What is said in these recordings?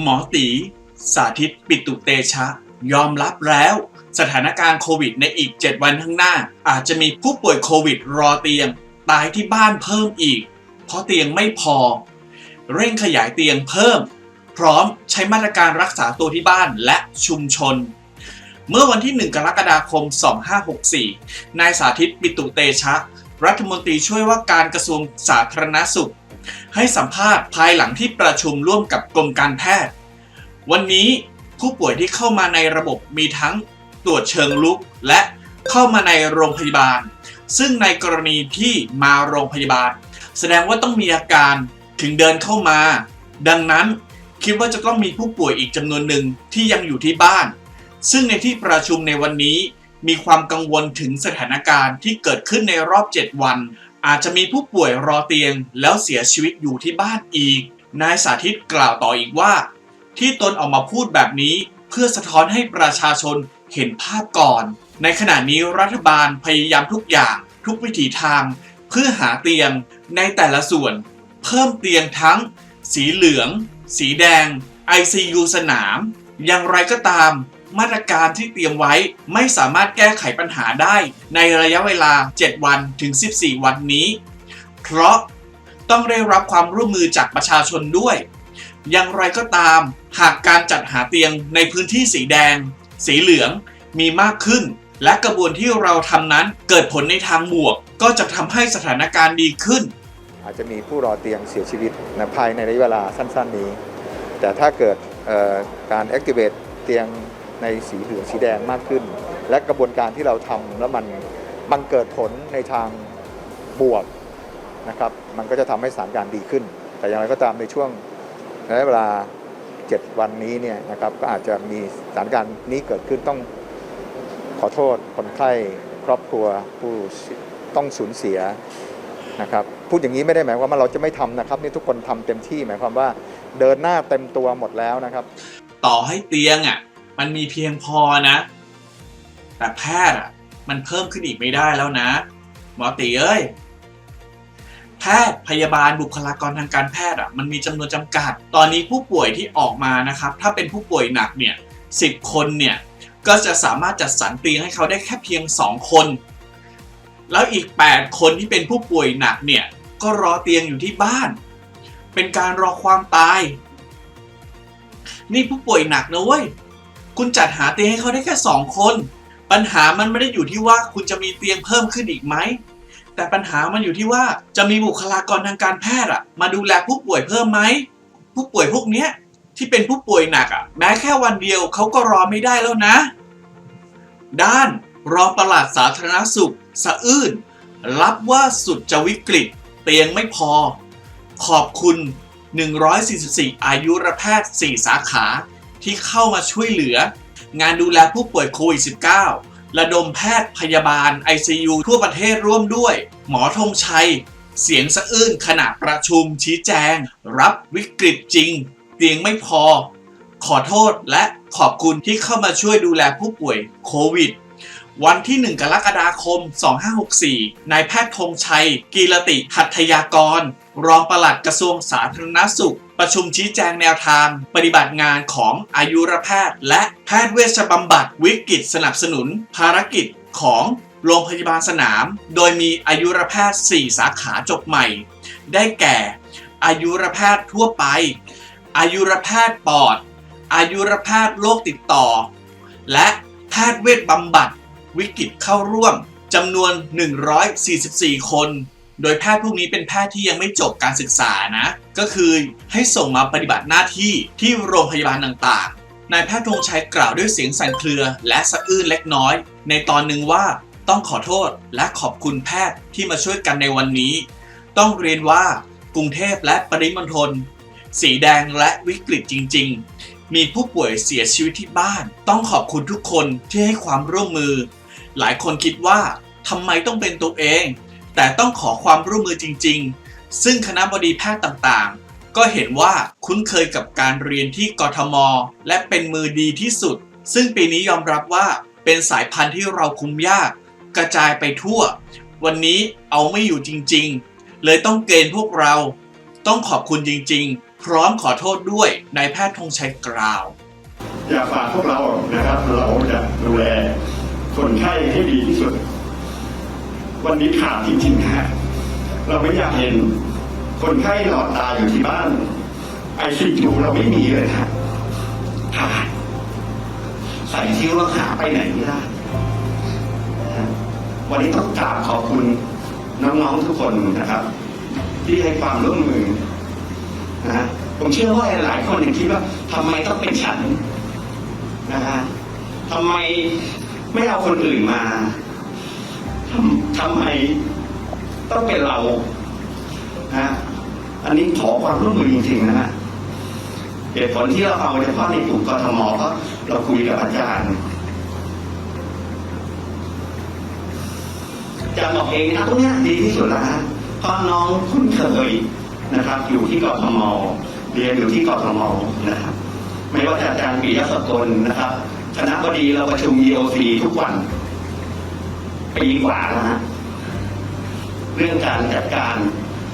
หมอตีสาธิตปิตุเตชะ ยอมรับแล้ว สถานการณ์โควิดในอีก 7 วันข้างหน้า อาจจะมีผู้ป่วยโควิดรอเตียง ตายที่บ้านเพิ่มอีก เพราะเตียงไม่พอ เร่งขยายเตียงเพิ่ม พร้อมใช้มาตรการรักษาตัวที่บ้านและชุมชน เมื่อวันที่ 1 กรกฎาคม 2564 นายสาธิตปิตุเตชะ รัฐมนตรีช่วยว่าการกระทรวงสาธารณสุข ให้สัมภาษณ์ภายหลังที่ประชุมร่วมกับกรมการแพทย์ วันนี้ผู้ป่วยที่เข้ามาในระบบมีทั้งตรวจเชิงลุกและเข้ามาในโรงพยาบาล ซึ่งในกรณีที่มาโรงพยาบาล แสดงว่าต้องมีอาการถึงเดินเข้ามา ดังนั้นคิดว่าจะต้องมีผู้ป่วยอีกจำนวนหนึ่งที่ยังอยู่ที่บ้าน ซึ่งในที่ประชุมในวันนี้มีความกังวลถึงสถานการณ์ที่เกิดขึ้นในรอบ 7 วัน อาจจะมีผู้ป่วยรอเตียงแล้วเสียชีวิตอยู่ที่บ้านอีก นายสาธิตกล่าวต่ออีกว่า ที่ตนออกมาพูดแบบนี้เพื่อสะท้อนให้ประชาชนเห็นภาพก่อน ในขณะนี้รัฐบาลพยายามทุกอย่างทุกวิถีทาง เพื่อหาเตียงในแต่ละส่วน เพิ่มเตียงทั้ง สีเหลือง สีแดง ICU สนาม อย่างไรก็ตาม มาตรการที่เตรียมไว้ไม่สามารถแก้ไขปัญหาได้ ในระยะเวลา 7 วันถึง 14 วันนี้ เพราะต้องได้รับความร่วมมือจากประชาชนด้วย อย่างไรก็ตาม หากการจัดหาเตียงในพื้นที่สีแดง สีเหลืองมีมากขึ้น และกระบวนที่เราทำนั้นเกิดผลในทางบวก ก็จะทำให้สถานการณ์ดีขึ้น อาจจะมีผู้รอเตียงเสียชีวิตนะภายในระยะเวลาสั้น ๆ นี้ แต่ถ้าเกิดเอ่อการ activate เตียง ในสีเหลืองสีแดงมากขึ้น และกระบวนการที่เราทำแล้วมันบังเกิดผลในทางบวกนะครับ มันก็จะทำให้สถานการณ์ดีขึ้น แต่อย่างไรก็ตามในช่วงระยะเวลา 7 วันนี้เนี่ยนะครับก็อาจจะมีสถานการณ์นี้เกิดขึ้นต้องขอโทษคนไข้ครอบครัวผู้ต้องสูญเสียนะครับพูดอย่างนี้ไม่ได้หมายความว่าเราจะไม่ทำนะครับนี่ทุกคนทำเต็มที่หมายความว่าเดินหน้าเต็มตัวหมดแล้วนะครับ ต่อให้เตียงอะ มันมีเพียงพอนะ แต่แพทย์อะมันเพิ่มขึ้นอีกไม่ได้แล้วนะ หมอตีเอ้ย แพทย์พยาบาลบุคลากรทางการแพทย์อะมันมีจำนวนจำกัด ตอนนี้ผู้ป่วยที่ออกมานะครับ ถ้าเป็นผู้ป่วยหนักเนี่ยสิบคนเนี่ยก็จะสามารถจัดสรรเตียงให้เขาได้แค่เพียง 2 คน แล้วอีก 8 คนที่เป็นผู้ป่วยหนักเนี่ย ก็รอเตียงอยู่ที่บ้าน เป็นการรอความตาย นี่ผู้ป่วยหนักนะเว้ย คุณจัดหาเตียงให้เขาได้แค่สองคน ปัญหามันไม่ได้อยู่ที่ว่าคุณจะมีเตียงเพิ่มขึ้นอีกไหม แต่ปัญหามันอยู่ที่ว่าจะมีบุคลากรทางการแพทย์อะมาดูแลผู้ป่วยเพิ่มไหม ผู้ป่วยพวกเนี้ยที่เป็นผู้ป่วยหนักอะแม้แค่วันเดียวเขาก็รอไม่ได้แล้วนะ ด้านรองปลัดสาธารณสุข สะอื้นรับว่าสุดจะวิกฤต เตียงไม่พอ ขอบคุณ 144 อายุรแพทย์ 4 สาขา ที่เข้ามาช่วยเหลือ งานดูแลผู้ป่วยโควิด -19 ระดมแพทย์พยาบาล ICU ทั่วประเทศร่วมด้วย หมอธงชัย เสียงสะอื้นขณะประชุมชี้แจง รับวิกฤตจริง เตียงไม่พอ ขอโทษและขอบคุณที่เข้ามาช่วยดูแลผู้ป่วยโควิดวันที่ 1 กรกฎาคม 2564 นายแพทย์ธงชัย กีรติหัตถยากร รองปลัดกระทรวงสาธารณสุข ประชุมชี้แจงแนวทาง ปฏิบัติงานของอายุรแพทย์ และแพทย์เวชบำบัดวิกฤตสนับสนุน ภารกิจของโรงพยาบาลสนาม โดยมีอายุรแพทย์ 4 สาขาจบใหม่ ได้แก่ อายุรแพทย์ทั่วไป อายุรแพทย์ปอด อายุรแพทย์โรคติดต่อ และแพทย์เวชบำบัดวิกฤตเข้าร่วมจำนวน 144 คน โดยแพทย์พวกนี้เป็นแพทย์ที่ยังไม่จบการศึกษานะ ก็คือให้ส่งมาปฏิบัติหน้าที่ที่โรงพยาบาลต่างๆ นายแพทย์ธงชัยกล่าวด้วยเสียงสั่นเครือและสะอื้นเล็กน้อย ในตอนหนึ่งว่าต้องขอโทษและขอบคุณแพทย์ที่มาช่วยกันในวันนี้ ต้องเรียนว่ากรุงเทพและปริมณฑลสีแดงและวิกฤตจริง ๆ มีผู้ป่วยเสียชีวิตที่บ้าน ต้องขอบคุณทุกคนที่ให้ความร่วมมือ หลายคนคิดว่าทำไมต้องเป็นตัวเอง แต่ต้องขอความร่วมมือจริง ๆ ซึ่งคณะบดีแพทย์ต่างๆ ก็เห็นว่าคุ้นเคยกับการเรียนที่กทม และเป็นมือดีที่สุด ซึ่งปีนี้ยอมรับว่าเป็นสายพันธุ์ที่เราคุมยาก กระจายไปทั่ว วันนี้เอาไม่อยู่จริง ๆ เลยต้องเกณฑ์พวกเรา ต้องขอบคุณจริง ๆพพร้อมขอโทษด้วยนายแพทย์ธงชัยกล่าว อยากฝากพวกเรานะครับเราจะดูแลคนไข้ให้ดีที่สุด วันนี้ขาดจริงๆฮะเราไม่อยากเห็นคนไข้นอนตาอยู่ที่บ้านไอซียูเราไม่มีเลยฮะขาดใส่ซิ้วแล้วหาไปไหนไม่ได้วันนี้ต้องกราบขอบคุณน้องๆทุกคนนะครับ ที่ให้ความร่วมมือนะฮะผมเชื่อว่าหลายคนยังคิดว่าทำไมต้องเป็นฉันนะฮะทำไมไม่เอาคนอื่นมา ทำทำไมต้องเป็นเราฮะอันนี้ขอความร่วมมือจริงๆนะฮะเหตุผลที่เราเอาเฉพาะในกลุ่มกทมก็เราคุยกับอาจารย์อาจารย์บอกเองนะตรงนี้ดีที่สุดแล้วฮะเพราะน้องคุ้นเคยนะครับ อยู่ที่กทมเรียนอยู่ที่กทมนะครับ ไม่ว่าจะอาจารย์ปิยะสกลนะครับ คณะบดีเราประชุม EOC ทุกวัน ปีกว่าแล้วฮะเรื่องการจัดการ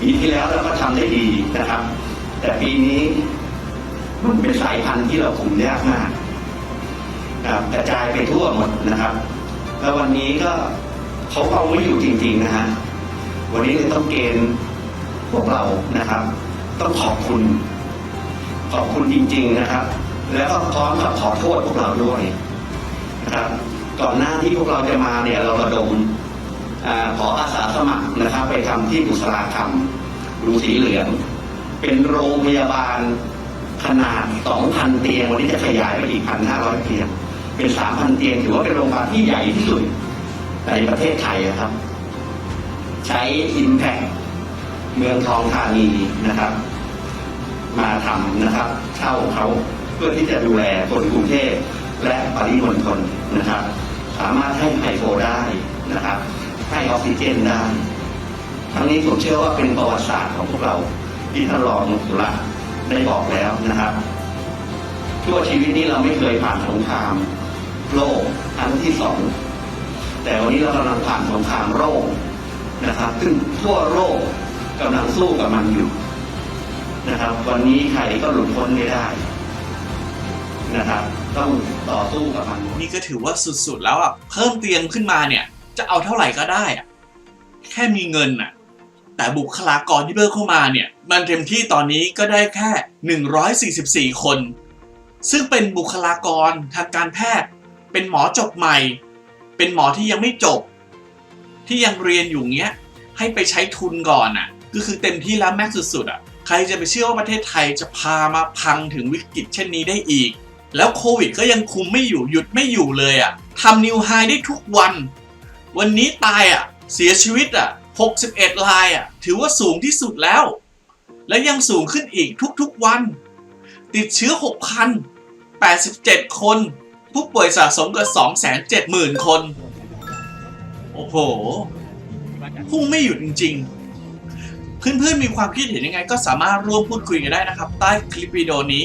ปีที่แล้วเราก็ทำได้ดีนะครับ แต่ปีนี้มันเป็นสายพันธุ์ที่เราคุมยากมากครับกระจายไปทั่วหมดนะครับ แล้ววันนี้ก็เขาเอาไม่อยู่จริง ๆนะฮะวันนี้ต้องเกณฑ์พวกเรานะครับ ต้องขอบคุณ ขอบคุณจริง ๆนะครับ แล้วก็พร้อมกับขอโทษพวกเราด้วยนะครับ ก่อนหน้าที่พวกเราจะมาเนี่ยเราระดมอขออาสาสมัครนะครับ ไปทำที่บุษราคำรูสีเหลือง เป็นโรงพยาบาลขนาด 2,000 เตียง วันนี้จะขยายไปอีก 1,500 เตียง เป็น 3,000 เตียง ถือว่าเป็นโรงพยาบาลที่ใหญ่ที่สุดในประเทศไทยครับ ใช้อินแพคเมืองทองธานีนะครับ มาทำนะครับเช่าเขาเพื่อที่จะดูแลคนกรุงเทพและปริมณฑลนะครับ สามารถให้ไฮโฟได้นะครับให้ออกซิเจนได้ทั้งนี้ผมเชื่อว่าเป็นประวัติศาสตร์ของพวกเราที่ท่านรองสุรัตได้บอกแล้วนะครับทั่วชีวิตนี้เราไม่เคยผ่านสงครามโลกครั้งที่สองแต่วันนี้เรากำลังผ่านสงครามโรคนะครับ ซึ่งทั่วโลกกำลังสู้กับมันอยู่นะครับ วันนี้ใครก็หลุดพ้นไม่ได้ นะครับต้องต่อสู้กับมันนี่ก็ถือว่าสุดๆแล้วอะเพิ่มเตียงขึ้นมาเนี่ย จะเอาเท่าไหร่ก็ได้อะแค่มีเงินอะแต่บุคลากรที่เพิ่มเข้ามาเนี่ย มันเต็มที่ตอนนี้ก็ได้แค่ 144 คน ซึ่งเป็นบุคลากรทางการแพทย์ เป็นหมอจบใหม่ เป็นหมอที่ยังไม่จบ ที่ยังเรียนอยู่เงี้ย ให้ไปใช้ทุนก่อนอะ ก็คือเต็มที่แล้วแม็กซ์สุดๆอะ ใครจะไปเชื่อว่าประเทศไทยจะพามาพังถึงวิกฤตเช่นนี้ได้อีก แล้วโควิดก็ยังคุมไม่อยู่หยุดไม่อยู่เลยอะทำนิวไฮได้ทุกวัน วันนี้ตายอะ เสียชีวิตอะ 61รายอะ ถือว่าสูงที่สุดแล้ว และยังสูงขึ้นอีกทุกๆวัน ติดเชื้อ 6,087 คน ผู้ป่วยสะสมกว่า270,000 คน โอ้โห พุ่งไม่หยุดจริง ๆเพื่อนๆ มีความคิดเห็นยังไงก็สามารถร่วมพูดคุยกันได้นะครับ ใต้คลิปวิดีโอนี้